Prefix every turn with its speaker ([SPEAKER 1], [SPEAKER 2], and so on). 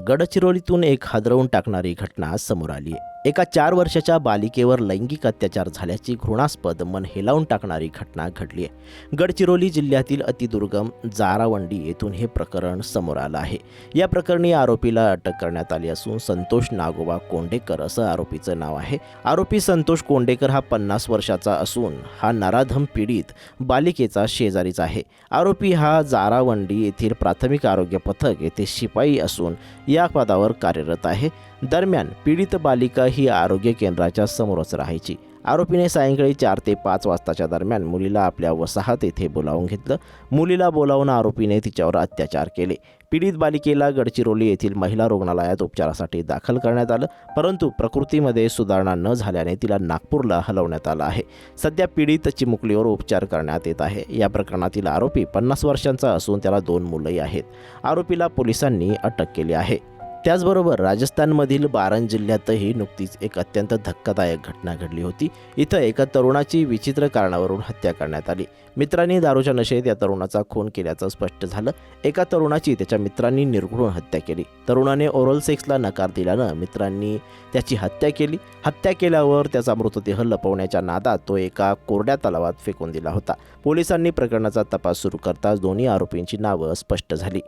[SPEAKER 1] गडचिरोलीतून एक हादरवून टाकणारी घटना समोर आली आहे एका चार वर्षाच्या बालिकेवर लैंगिक अत्याचार झाल्याची घृणास्पद मन हेलावून टाकणारी घटना घडली आहे. गडचिरोली जिल्ह्यातील अतिदुर्गम जारावंडी येथून हे प्रकरण समोर आलं आहे. या प्रकरणी आरोपीला अटक करण्यात आली असून संतोष नागोबा कोंडेकर असं आरोपीचं नाव आहे. आरोपी संतोष कोंडेकर हा पन्नास वर्षाचा असून हा नराधम पीडित बालिकेचा शेजारीच आहे. आरोपी हा जारावंडी येथील प्राथमिक आरोग्य पथक येथे शिपाई असून या पदावर कार्यरत आहे. दरम्यान पीडित बालिका ही आरोग्य केंद्राच्या समोरच राहायची. आरोपीने सायंकाळी चार ते पाच वाजताच्या दरम्यान मुलीला आपल्या वसाहत येथे बोलावून घेतलं. मुलीला बोलावून आरोपीने तिच्यावर अत्याचार केले. पीडित बालिकेला गडचिरोली येथील महिला रुग्णालयात उपचारासाठी दाखल करण्यात आलं परंतु प्रकृतीमध्ये सुधारणा न झाल्याने तिला नागपूरला हलवण्यात आलं आहे. सध्या पीडित चिमुकलीवर उपचार करण्यात येत आहे. या प्रकरणातील आरोपी पन्नास वर्षांचा असून त्याला दोन मुलंही आहेत. आरोपीला पोलिसांनी अटक केली आहे. त्याचबरोबर राजस्थानमधील बारन जिल्ह्यातही नुकतीच एक अत्यंत धक्कादायक घटना घडली होती. इथं एका तरुणाची विचित्र कारणावरून हत्या करण्यात आली. मित्रांनी दारूच्या नशेत या तरुणाचा खून केल्याचं स्पष्ट झालं. एका तरुणाची त्याच्या मित्रांनी निर्घृण हत्या केली. तरुणाने ओरल सेक्सला नकार दिल्यानं मित्रांनी त्याची हत्या केली. हत्या केल्यावर त्याचा मृतदेह लपवण्याच्या नादात तो एका कोरड्या तलावात फेकून दिला होता. पोलिसांनी प्रकरणाचा तपास सुरू करताच दोन्ही आरोपींची नावं स्पष्ट झाली.